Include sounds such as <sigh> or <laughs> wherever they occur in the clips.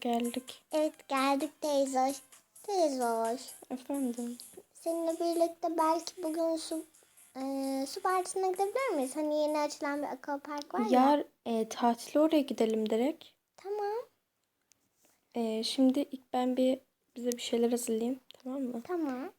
geldik. Evet geldik teyze hoş. Teyze hoş. Efendim. Seninle birlikte belki bugün su, e, su partisine gidebilir miyiz? Hani yeni açılan bir aquapark var ya. Yar e, tatile oraya gidelim direkt. Tamam. E, şimdi ilk ben bir bize bir şeyler hazırlayayım. Tamam mı? Tamam.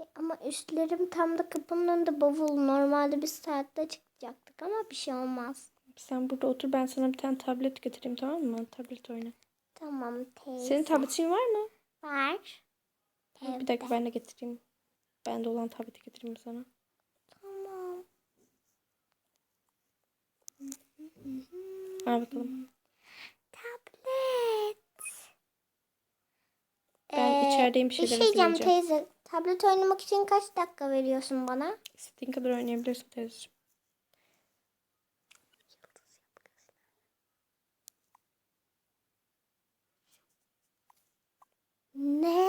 E, ama üstlerim tam da kapının önünde bavul. Normalde biz saatte çıkacaktık ama bir şey olmaz. Sen burada otur ben sana bir tane tablet getireyim tamam mı? Tablet oyna. Tamam teyze. Senin tabletin var mı? Var. Bir dakika ben de getireyim. Bende olan tableti getireyim sana. Tamam. Al bakalım. Tablet. Ben Ee, içerideyim bir Bir şeyler şey diyeceğim hazırlayacağım. teyze. Tablet oynamak için kaç dakika veriyorsun bana? İstediğin kadar oynayabilirsin teyzeciğim. Ne?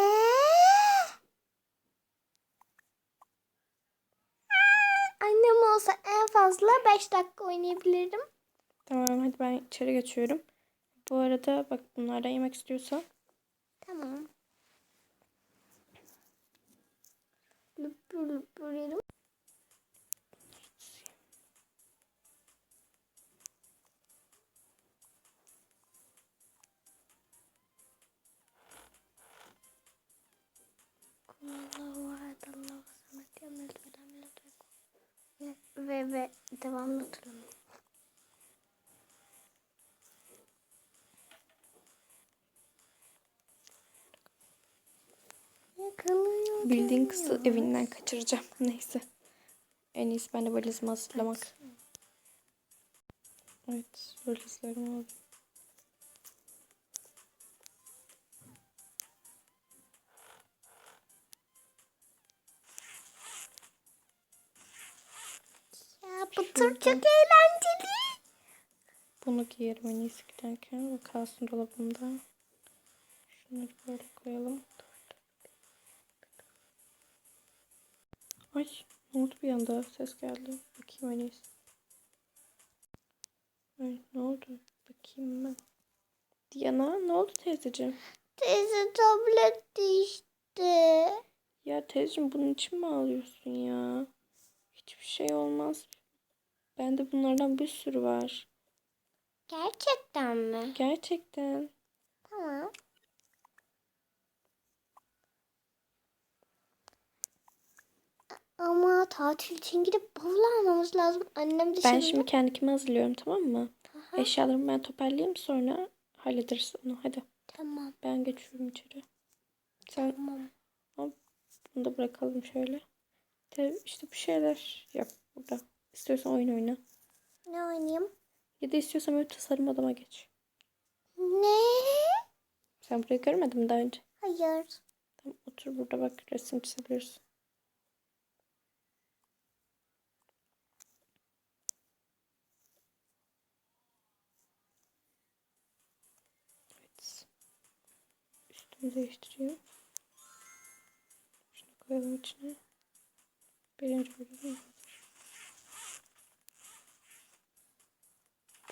Annem olsa en fazla 5 dakika oynayabilirim. Tamam hadi ben içeri geçiyorum. Bu arada bak bunlardan yemek istiyorsan Tamam. Lüpür lüpür yerim. Ve devamlı turunu. Yakalıyor. bildiğin kızı evinden kaçıracağım. Neyse. En iyisi ben de valizimi hazırlamak. Evet valizlerimi aldım. Bu tur çok eğlenceli. Bunu giyerim en iyisi giderken. Bu kalsın dolabımda. Şunları böyle koyalım. Ay ne oldu bir anda? Ses geldi. Bakayım en iyisi. Ay ne oldu? Bakayım ben. Diana ne oldu teyzeciğim? Teyze tablet düştü. Ya teyzeciğim bunun için mi ağlıyorsun ya? Hiçbir şey olmaz. Bende bunlardan bir sürü var. Gerçekten mi? Gerçekten. Tamam. Ama tatil için gidip bavul almamız lazım. Annem dışarıda. Ben şimdi kendimi hazırlıyorum tamam mı? Aha, Eşyalarımı ben toparlayayım sonra hallederiz onu. Hadi Tamam. ben geçiyorum içeri. Sen Tamam. bunu da bırakalım şöyle. Te, işte bir şeyler yap burada. İstiyorsan oyun oyna. Ne oynayayım? Ya da istiyorsan böyle tasarım odama geç. Ne? Sen burayı görmedin mi daha önce? Hayır. Tamam otur burada bak resim çizebilirsin. Evet. Üstümü değiştiriyorum. Şunu koyalım içine. Birinci bölüm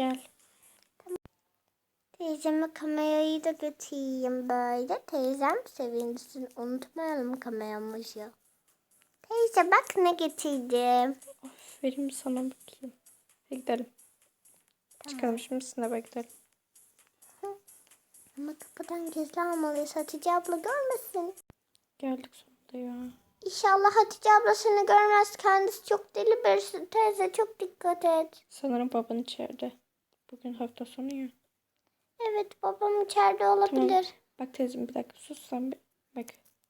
gel. Teyzeme kamerayı da götüreyim böyle. Teyzem sevinsin. Unutmayalım kameramızı. Teyze bak ne getirdim. Aferin sana bakayım. Hadi gidelim. Çıkalım şimdi sınava gidelim. Ama kapıdan gizli almalıyız. Hatice abla görmesin. Geldik sonunda ya. İnşallah Hatice abla seni görmez. Kendisi çok deli birisi. Teyze çok dikkat et. Sanırım baban içeride. Bugün hafta sonu ya. Evet babam içeride olabilir. Tamam. Bak teyzem bir dakika sus sen bir. Bak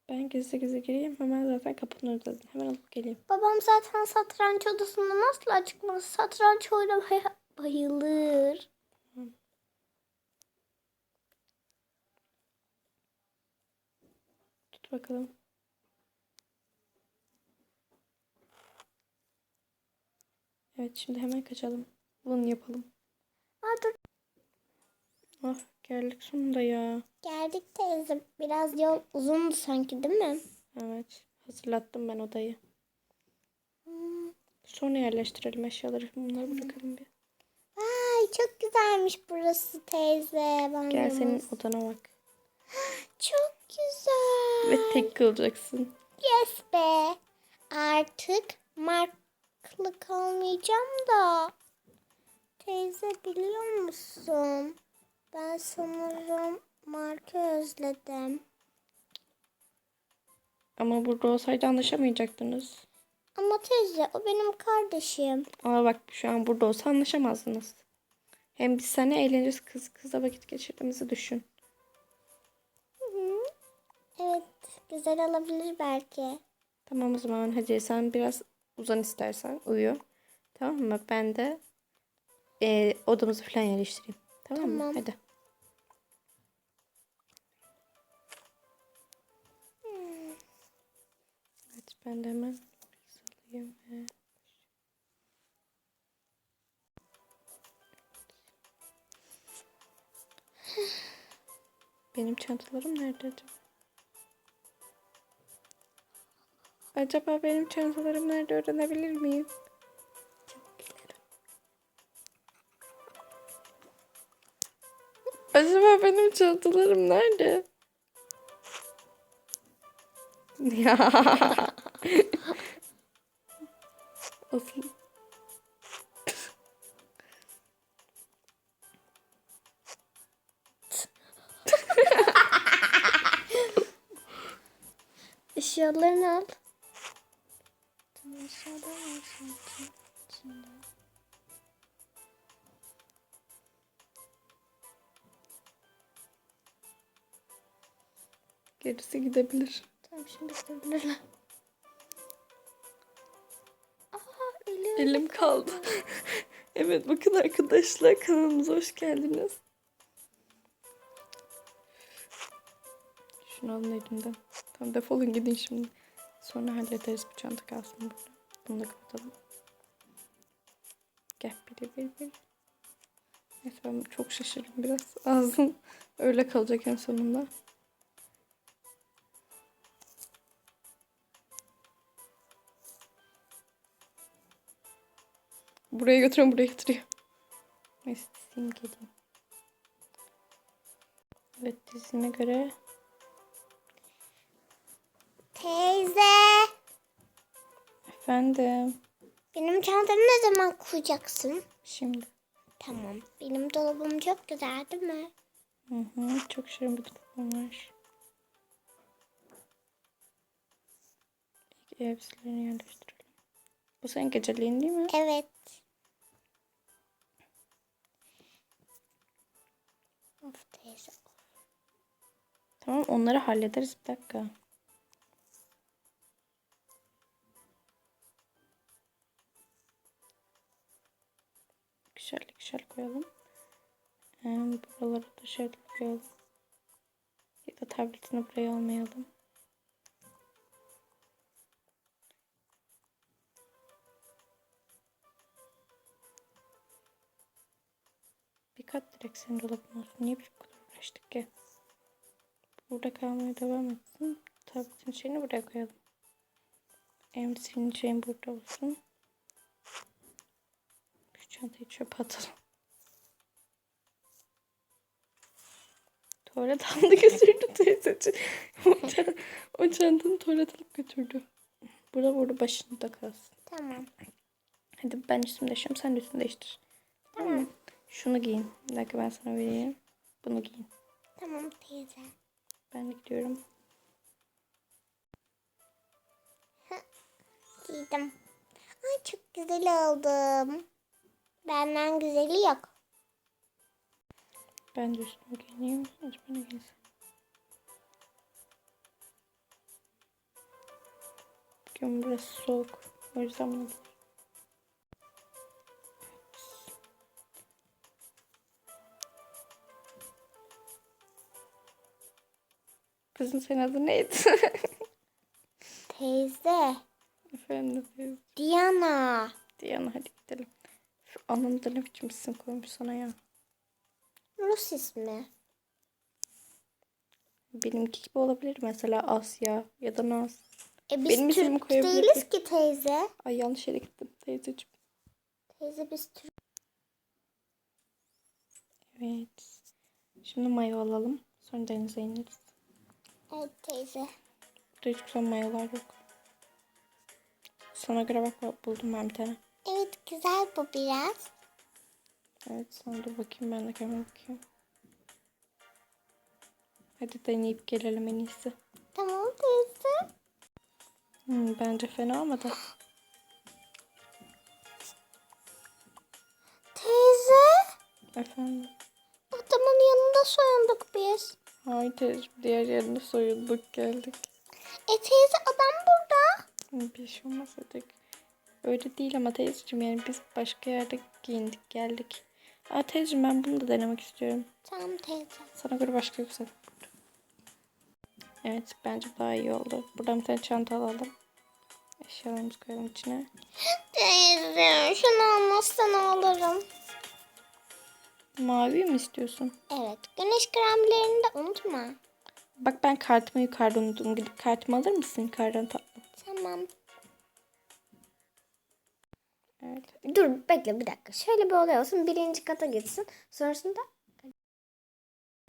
ben gizli gizli gireyim hemen zaten kapının önündesin. Hemen alıp geleyim. Babam zaten satranç odasında nasıl çıkmaz? Satranç oynamaya <laughs> bayılır. Tamam. Tut bakalım. Evet şimdi hemen kaçalım. Bunu yapalım. Aa, dur. Ah geldik sonunda ya. Geldik teyze. Biraz yol uzundu sanki değil mi? Evet hazırlattım ben odayı. Hmm. Sonra yerleştirelim eşyaları. Bunları bırakalım bir. Ay çok güzelmiş burası teyze. Ben Gel senin odana bak. <gasps> Çok güzel. Ve tek kalacaksın. Yes be. Artık marklı kalmayacağım da. Teyze biliyor musun? Ben sanırım marka özledim. Ama burada olsaydı anlaşamayacaktınız. Ama teyze o benim kardeşim. Ama bak şu an burada olsa anlaşamazdınız. Hem biz seninle eğleneceğiz. Kız kızla vakit geçirdiğimizi düşün. Hı hı. Evet güzel olabilir belki. Tamam o zaman hadi sen biraz uzan istersen uyu. Tamam mı? Ben de e, odamızı falan yerleştireyim. Tamam, mı? Tamam. Hadi. Evet ben de hemen salayım. ve- Benim çantalarım nerede acaba? Acaba benim çantalarım nerede öğrenebilir miyim? Acaba benim çantalarım nerede? Ya. <laughs> Asıl. Eşyalarını al. Tamam, eşyalar Gerisi gidebilir. Tamam şimdi gidebilirler. Aha elim. Elim kaldı. <laughs> evet bakın arkadaşlar kanalımıza hoş geldiniz. Şunu alın elimden. Tamam defolun gidin şimdi. Sonra hallederiz bu çanta kalsın burada. Bunu da kapatalım. Gel biri bir bir. Neyse ben çok şaşırdım biraz. <laughs> Ağzım öyle kalacak en sonunda. Buraya götürüyorum buraya götürüyor. Neyse dizeyim geleyim. Evet dizine göre Teyze. efendim Benim çantamı ne zaman kuracaksın? şimdi. Tamam. Benim dolabım çok güzel değil mi? Hı hı, çok şirin bir dolabım var. İlk elbiselerini yerleştirelim. Bu senin geceliğin değil mi? Evet. Teyze. Tamam onları hallederiz bir dakika. Güzel güzel koyalım. Ee, buraları da şöyle koyalım. Ya da tabletini buraya almayalım. Kat direkt senin dolabın olsun. Niye bu kadar uğraştık ki? Burada kalmaya devam etsin. Tabletin şeyini buraya koyalım. Benim silineceğim burada olsun. Şu çantayı çöpe atalım. Tuvalet aldı götürdü teyzeciğim. <laughs> o, çant- o çantanı tuvalet alıp götürdü. Burada burada başında kalsın. Tamam. Hadi ben üstümü değişiyorum sen de üstünü değiştir. Tamam mı? Şunu giyin. Bir dakika ben sana vereyim. Bunu giyin. Tamam teyze. Ben de gidiyorum. Giydim. Ay çok güzel oldum. Benden güzeli yok. Ben de üstümü giyineyim. Bana giysin. Bugün burası soğuk. O yüzden bunu Kızın senin adı neydi? <laughs> Teyze. Efendim teyze. Diana. Diana hadi gidelim. Şu anın da ne biçim isim koymuş sana ya. Rus ismi. Benimki gibi olabilir mesela Asya ya da Naz. E biz Benim ismimi Türk koyabilirdi. değiliz ki teyze. Ay yanlış yere gittim teyzeciğim. Teyze biz Türk. Evet. Şimdi mayo alalım. Sonra denize ineriz. Evet teyze. Burada hiç güzel mayolar yok. Sana göre bak bak buldum ben bir tane. Evet güzel bu biraz. Evet sonra dur bakayım ben de kendime bakayım. Hadi deneyip gelelim en iyisi. Tamam teyze. Hmm, bence fena olmadı. Teyze. Efendim. Adamın yanında soyunduk biz. Hayır teyzeciğim diğer yerine soyulduk geldik. E teyze adam burada. Bir şey olmaz hadi. Öyle değil ama teyzeciğim yani biz başka yerde giyindik geldik. Aa teyzeciğim ben bunu da denemek istiyorum. Tamam teyze. Sana göre başka yoksa. Evet bence daha iyi oldu. Buradan bir tane çanta alalım. Eşyalarımızı koyalım içine. <gasps> Teyze şunu almazsan alırım. Mavi mi istiyorsun? Evet güneş kremlerini de unutma. Bak ben kartımı yukarıda unuttum. Gidip kartımı alır mısın yukarıdan tatlım? Tamam. Evet. Dur bekle bir dakika. Şöyle bir olay olsun. Birinci kata gitsin. Sonrasında